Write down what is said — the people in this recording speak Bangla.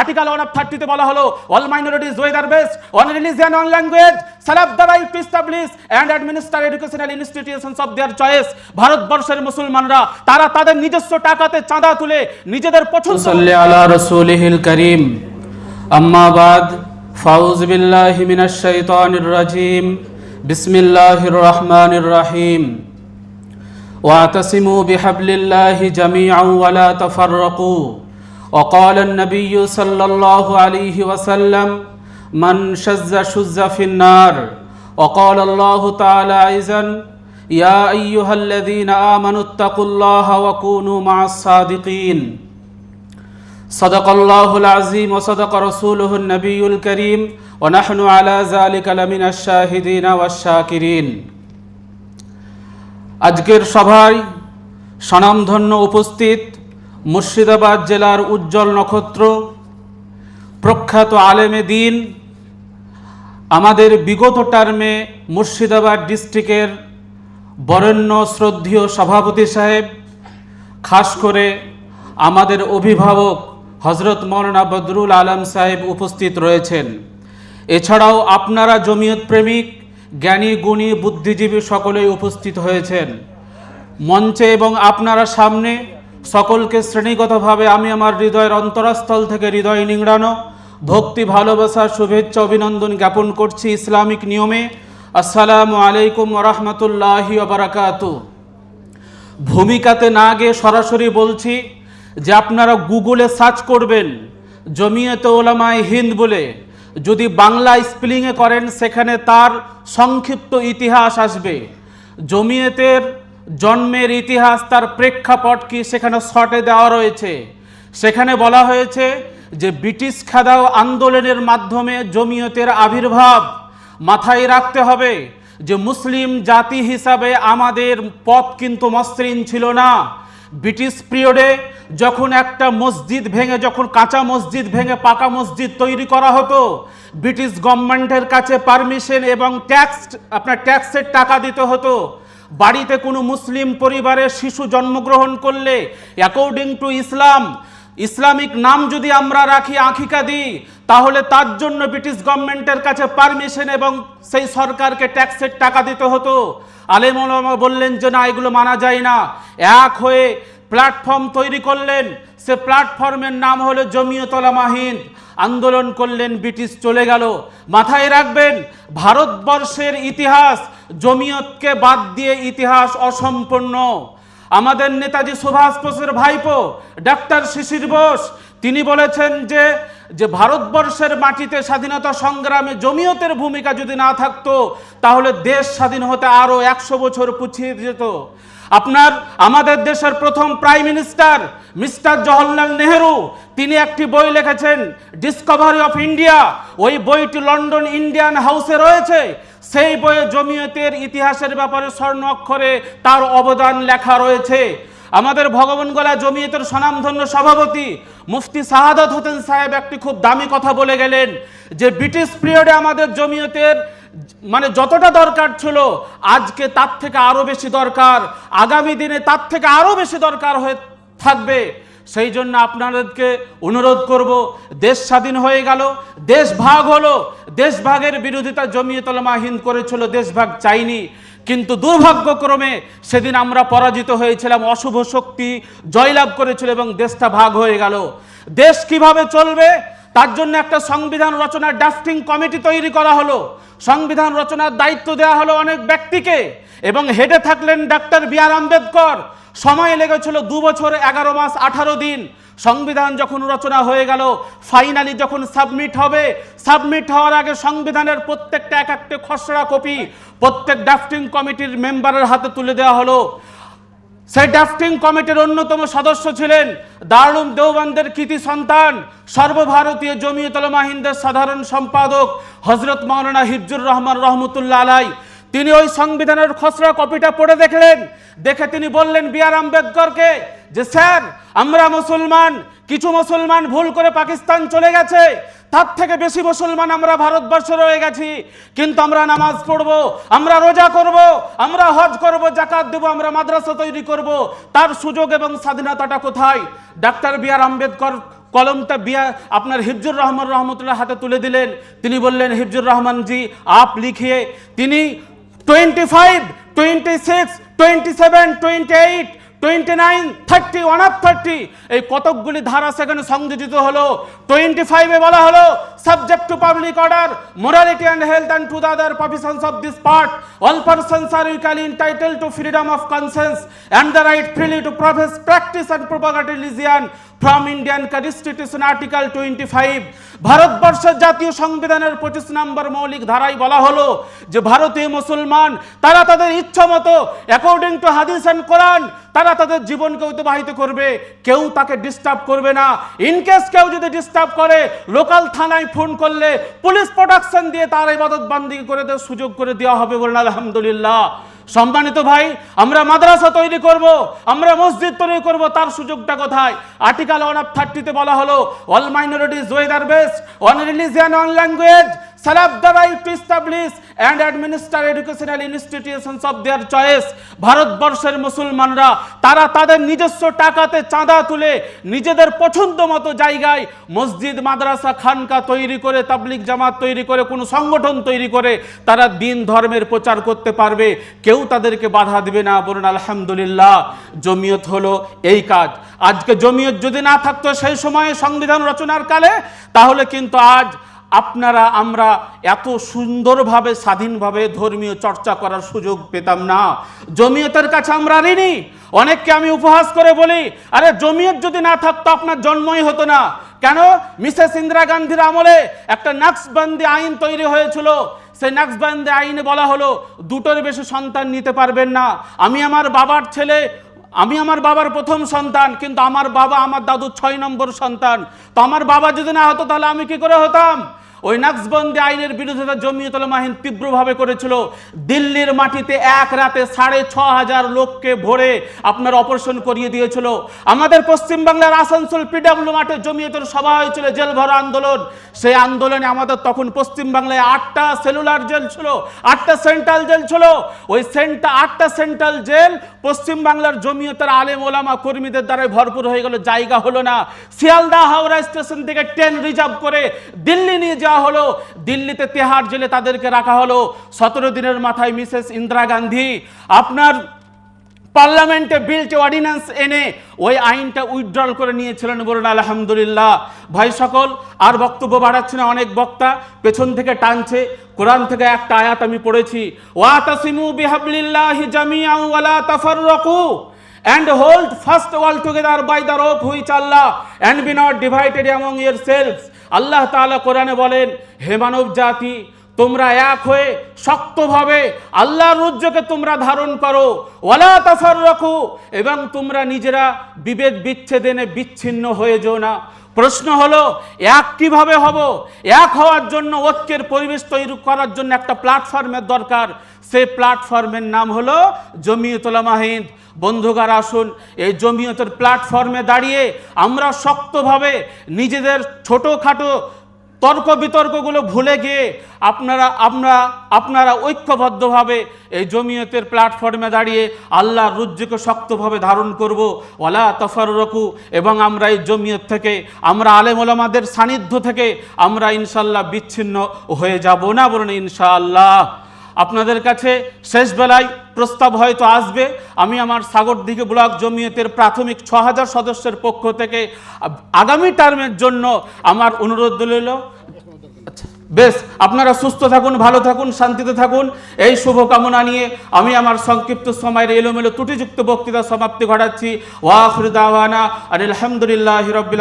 আর্টিকেল ওয়ান অফ থার্টিতে বলা হলো all minorities whether based on religion on language shall have the right to establish and administer educational institutions of their choice ভারতবর্ষের মুসলমানরা তারা তাদের নিজস্ব টাকাতে চাঁদা তুলে নিজেদের পছন্দ صل على رسوله الكريم أما بعد فأعوذ بالله من الشيطان الرجيم بسم الله الرحمن الرحيم واعتصموا بحبل الله جميعا ولا تفرقوا وقال النبي صلى الله عليه وسلم من شز شز في النار وقال الله تعالى أيضا يا أيها الذين آمنوا اتقوا الله وكونوا مع الصادقين صدق الله العظيم وصدق رسوله النبي الكريم ونحن على ذلك لمن الشاهدين والشاكرين আজকের সভায় স্বনামধন্য উপস্থিত মুর্শিদাবাদ জেলার উজ্জ্বল নক্ষত্র, প্রখ্যাত আলেমে দিন, আমাদের বিগত টার্মে মুর্শিদাবাদ ডিস্ট্রিক্টের বরেণ্য শ্রদ্ধীয় সভাপতি সাহেব, খাস করে আমাদের অভিভাবক হজরত মৌলানা বদরুল আলম সাহেব উপস্থিত রয়েছেন। এছাড়াও আপনারা জমিয়ত প্রেমিক, জ্ঞানী, গুণী, বুদ্ধিজীবী সকলেই উপস্থিত হয়েছেন। মঞ্চে এবং আপনারা সামনে সকলকে শ্রেণীগতভাবে আমি আমার হৃদয়ের অন্তরাস্থল থেকে হৃদয় নিংড়ানো, ভক্তি, ভালোবাসা, শুভেচ্ছা, অভিনন্দন জ্ঞাপন করছি ইসলামিক নিয়মে। আসসালামু আলাইকুম রহমতুল্লাহি বারাকাতু। ভূমিকাতে না গিয়ে সরাসরি বলছি যে আপনারা গুগলে সার্চ করবেন, জমিয়তে ওলামায় হিন্দ বলে, যদি বাংলা স্পেলিংয়ে করেন, সেখানে তার সংক্ষিপ্ত ইতিহাস আসবে। জমিয়তের জন্মের ইতিহাস তার প্রেক্ষাপট কি সেখানে শর্টে দেওয়া রয়েছে। সেখানে বলা হয়েছে যে ব্রিটিশ খাদাও আন্দোলনের মাধ্যমে জমিয়তের আবির্ভাব মাথায় রাখতে হবে যে মুসলিম জাতি হিসাবে আমাদের পথ কিন্তু মসৃণ ছিল না। ব্রিটিশ পিরিয়ডে যখন একটা মসজিদ ভেঙে, যখন কাঁচা মসজিদ ভেঙে পাকা মসজিদ তৈরি করা হতো, ব্রিটিশ গভর্নমেন্টের কাছে পারমিশন এবং ট্যাক্স, আপনার ট্যাক্সের টাকা দিতে হতো। বাড়িতে কোনো মুসলিম পরিবারের শিশু জন্মগ্রহণ করলে অ্যাকর্ডিং টু ইসলাম, ইসলামিক নাম যদি আমরা রাখি আঁখিকা দিই, তাহলে তার জন্য ব্রিটিশ গভর্নমেন্টের কাছে পারমিশন এবং সেই সরকারকে ট্যাক্সের টাকা দিতে হতো। আলেম বললেন যে, না, এগুলো মানা যায় না। এক হয়ে প্ল্যাটফর্ম তৈরি করলেন সে প্ল্যাটফর্মের নাম হলো জমিয়তলা হিন্দ আন্দোলন করলেন ব্রিটিশ, চলে গেল। মাথায় রাখবেন, ভারতবর্ষের ইতিহাস জমিয়তকে বাদ দিয়ে ইতিহাস অসম্পূর্ণ। আমাদের নেতাজি সুভাষ বোসের ভাইপো, ডাক্তার শিশির বোস, তিনি বলেছেন যে যে ভারতবর্ষের মাটিতে স্বাধীনতা সংগ্রামে জমিয়তের ভূমিকা যদি না থাকতো, তাহলে দেশ স্বাধীন হতে আরও একশো বছর পুছিয়ে যেত। আপনার, আমাদের দেশের প্রথম prime minister, mister Jawaharlal Nehru, তিনি একটি বই লিখেছেন ডিসকভারি অফ ইন্ডিয়া ওই বইটি লন্ডন ইন্ডিয়ান হাউসে রয়েছে। সেই বইয়ে জমিয়তের ইতিহাসের ব্যাপারে স্বর্ণ অক্ষরে তার অবদান লেখা রয়েছে। আমাদের ভগবানগোলা জমিয়তের স্বনামধন্য সভাপতি মুফতি শাহাদত হোসেন সাহেব একটি খুব দামি কথা বলে গেলেন যে, ব্রিটিশ পিরিয়ডে আমাদের জমিয়তের মানে যতটা দরকার ছিল, আজকে তার থেকে আরও বেশি দরকার, আগামী দিনে তার থেকে আরও বেশি দরকার হয়ে থাকবে। সেই জন্য আপনাদেরকে অনুরোধ করব, দেশ স্বাধীন হয়ে গেল, দেশ ভাগ হলো, দেশ ভাগের বিরোধিতা জমিয়তলমা হিন্দ করেছিল, দেশ ভাগ চাইনি। কিন্তু দুর্ভাগ্যক্রমে সেদিন আমরা পরাজিত হয়েছিলাম, অশুভ শক্তি জয়লাভ করেছিল এবং দেশটা ভাগ হয়ে গেল। দেশ কীভাবে চলবে তার জন্য একটা সংবিধান রচনার ড্রাফটিং কমিটি তৈরি করা হলো। সংবিধান রচনার দায়িত্ব দেওয়া হলো অনেক ব্যক্তিকে এবং হেডে থাকলেন ডাক্তার বি আর আম্বেদকর। সময় লেগেছিল দু বছর, এগারো মাস, আঠারো দিন। সংবিধান যখন রচনা হয়ে গেল ফাইনালি যখন সাবমিট হবে সাবমিট হওয়ার আগে সংবিধানের প্রত্যেকটা এক একটা খসড়া কপি প্রত্যেক ড্রাফটিং কমিটির মেম্বারের হাতে তুলে দেওয়া হলো। সেই ড্রাফটিং কমিটির অন্যতম সদস্য ছিলেন দারুম দেওবন্দের কৃতি সন্তান, সর্বভারতীয় জমিয়তলমা হিন্দের সাধারণ সম্পাদক হজরত মৌলানা হিফজুর রহমান রহমতুল্লা আলাই। তিনি ওই সংবিধানের খসড়া কপিটা পড়ে দেখলেন। দেখে তিনি বললেন বি আর আম্বেদকরকে, যে স্যার, আমরা মুসলমান, কিছু মুসলমান ভুল করে পাকিস্তান চলে গেছে, তার থেকে বেশি মুসলমান আমরা ভারতবর্ষে রয়ে গেছি। কিন্তু আমরা নামাজ পড়ব, আমরা রোজা করব, আমরা হজ করব, জাকাত দেব, আমরা মাদ্রাসা তৈরি করব। তার সুযোগ এবং স্বাধীনতাটা কোথায়? ডাক্তার বি আর আম্বেদকর কলমটা বিয়া, আপনার হিফজুর রহমান রহমতুল্লাহ হাতে তুলে দিলেন। তিনি বললেন, হিফজুর রহমান জি, আপ লিখিয়ে, তিনি twenty five twenty six twenty twenty nine thirty one of thirty এই কতকগুলি ধারা সেখানে সংযোজিত হলো? টোয়েন্টি ফাইভে বলা হলো subject to public order morality and health and to the other provisions of this part all persons are equally entitled to freedom of conscience and the right freely to profess, practice and propagate religion. From Indian Constitution Article 25 ভারতবর্ষের জাতীয় সংবিধানের পঁচিশ নম্বর মৌলিক ধারায় বলা হলো যে ভারতীয় মুসলমান তারা তাদের ইচ্ছা মতো according to Hadith and Quran তারা তাদের জীবনকে অতিবাহিত করবে, কেউ তাকে ডিস্টার্ব করবে না। ইনকেস কেউ যদি ডিস্টার্ব করে লোকাল থানায় ফোন করলে পুলিশ প্রোটেকশন দিয়ে তার ইবাদত বান্দি করে দেওয়ার সুযোগ করে দেওয়া হবে বলেন আলহামদুলিল্লাহ। সম্মানিত ভাই, আমরা মাদ্রাসা তৈরি করব, আমরা মসজিদ তৈরি করব, তার সুযোগটা কোথায়? আর্টিকেল ওয়ান অফ থার্টিতে বলা হলো all minorities whether based on religion on language have the right to establish and administer educational institutions of their choice. ভারতবর্ষের মুসলমানরা, তারা তাদের নিজস্ব টাকাতে চাঁদা তুলে নিজেদের পছন্দ মতো জায়গায় মসজিদ, মাদ্রাসা, খানকা তৈরি করে তাবলিক জামাত তৈরি করে, কোনো সংগঠন তৈরি করে, তারা দিন ধর্মের প্রচার করতে পারবে। কেউ তাদেরকে বাধা দিবে না। বলুন, আলহামদুলিল্লাহ, জমিয়ত হলো এই কাজ। আজকে জমিয়ত যদি না থাকতো সেই সময়ে সংবিধান রচনার কালে, তাহলে কিন্তু আজ আপনারা, আমরা এত সুন্দরভাবে, স্বাধীনভাবে ধর্মীয় চর্চা করার সুযোগ পেতাম না। জমিয়তের কাছে আমরা ঋণী। অনেককে আমি উপহাস করে বলি, আরে, জমিয়ত যদি না থাকতো আপনার জন্মই হতো না। কেন? মিসেস ইন্দিরা গান্ধীর আমলে একটা নাক্সবন্দি আইন তৈরি হয়েছিল। সেই নাক্সবন্দি আইনে বলা হলো, দুটোর বেশি সন্তান নিতে পারবেন না। আমি আমার বাবার ছেলে, আমি আমার বাবার প্রথম সন্তান, কিন্তু আমার বাবা আমার দাদু ছয় নম্বর সন্তান। তো আমার বাবা যদি না হতো, তাহলে আমি কি করে হতাম? ওই নাক্সবন্দি আইনের বিরোধিতা জমিয়তুল মাহিন তীব্রভাবে করেছিল। দিল্লির মাটিতে এক রাতে সাড়ে ছ হাজার লোককে ভরে আপনার অপারেশন করিয়ে দিয়েছিল। আমাদের পশ্চিমবাংলার আসানসোল পিডাব্লিউ মাঠে জমিয়তের সভা হয়েছিল জেল ভরা আন্দোলন। সেই আন্দোলনে আমাদের তখন পশ্চিমবাংলায় আটটা সেলুলার জেল ছিল, আটটা সেন্ট্রাল জেল ছিল। ওই সেন্টা আটটা সেন্ট্রাল জেল পশ্চিমবাংলার জমিয়তের আলেম ওলামা কর্মীদের দ্বারাই ভরপুর হয়ে গেল, জায়গা হলো না। শিয়ালদা হাওড়া স্টেশন থেকে ট্রেন রিজার্ভ করে দিল্লি নিয়ে যাওয়া হলো, দিল্লিতে তেহার জেলে তাদেরকে রাখা হলো। সতেরো দিনের মাথায় মিসেস ইন্দিরা গান্ধী, আপনার পার্লামেন্টে বিলটি অর্ডিন্যান্স এনে ওই আইনটা উইথড্রল করে নিয়েছিলেন বলুন, আলহামদুলিল্লাহ। ভাই সকল, আর বক্তব্য বাড়াচ্ছে না, অনেক বক্তা পেছন থেকে টানছে, কোরআন থেকে একটা আয়াত আমি পড়েছি ওয়া তাসিমু বিহাবলিল্লাহি জামিআ ওয়ালা and hold fast all together by the rope which Allah and be not divided among yourselves. Allah তালা কোরআনে বলেন হেমানব জাতি তোমরা এক হয়ে শক্তভাবে আল্লাহর রুজ্জকে তোমরা ধারণ করো। ওয়ালা তাফার রাখো এবং তোমরা নিজেরা বিভেদ বিচ্ছেদেনে বিচ্ছিন্ন হয়ে যেও না। প্রশ্ন হলো, এক কীভাবে হব? এক হওয়ার জন্য ঐক্যের পরিবেশ তৈরি করার জন্য একটা প্ল্যাটফর্মের দরকার। সেই প্ল্যাটফর্মের নাম হলো জমিয়তুল মাহিদ বন্ধুগার আসুন, এই জমিয়তের প্ল্যাটফর্মে দাঁড়িয়ে আমরা শক্তভাবে নিজেদের ছোটোখাটো তর্ক বিতর্কগুলো ভুলে গিয়ে আপনারা আমরা আপনারা ঐক্যবদ্ধভাবে এই জমিয়তের প্ল্যাটফর্মে দাঁড়িয়ে আল্লাহর রুজ্জুকে শক্তভাবে ধারণ করব। ওলা তফারুরকু এবং আমরা এই জমিয়ত থেকে আমরা আলেম ওলামাদের সান্নিধ্য থেকে আমরা ইনশাল্লাহ বিচ্ছিন্ন হয়ে যাব না বলুন ইনশাআল্লাহ। আপনাদের কাছে শেষ বেলায় প্রস্তাব হয়তো আসবে। আমি আমার সাগর সাগরদিঘি ব্লক জমিয়তের প্রাথমিক ছ হাজার সদস্যের পক্ষ থেকে আগামী টার্মের জন্য আমার অনুরোধ আচ্ছা, বেশ, আপনারা সুস্থ থাকুন, ভালো থাকুন, শান্তিতে থাকুন। এই শুভকামনা নিয়ে আমি আমার সংক্ষিপ্ত সময়ের এলোমেলো ত্রুটিযুক্ত বক্তৃতা সমাপ্তি ঘটাচ্ছি। ওয়াফরুদাওয়ানা আর আলহামদুলিল্লাহ রবিল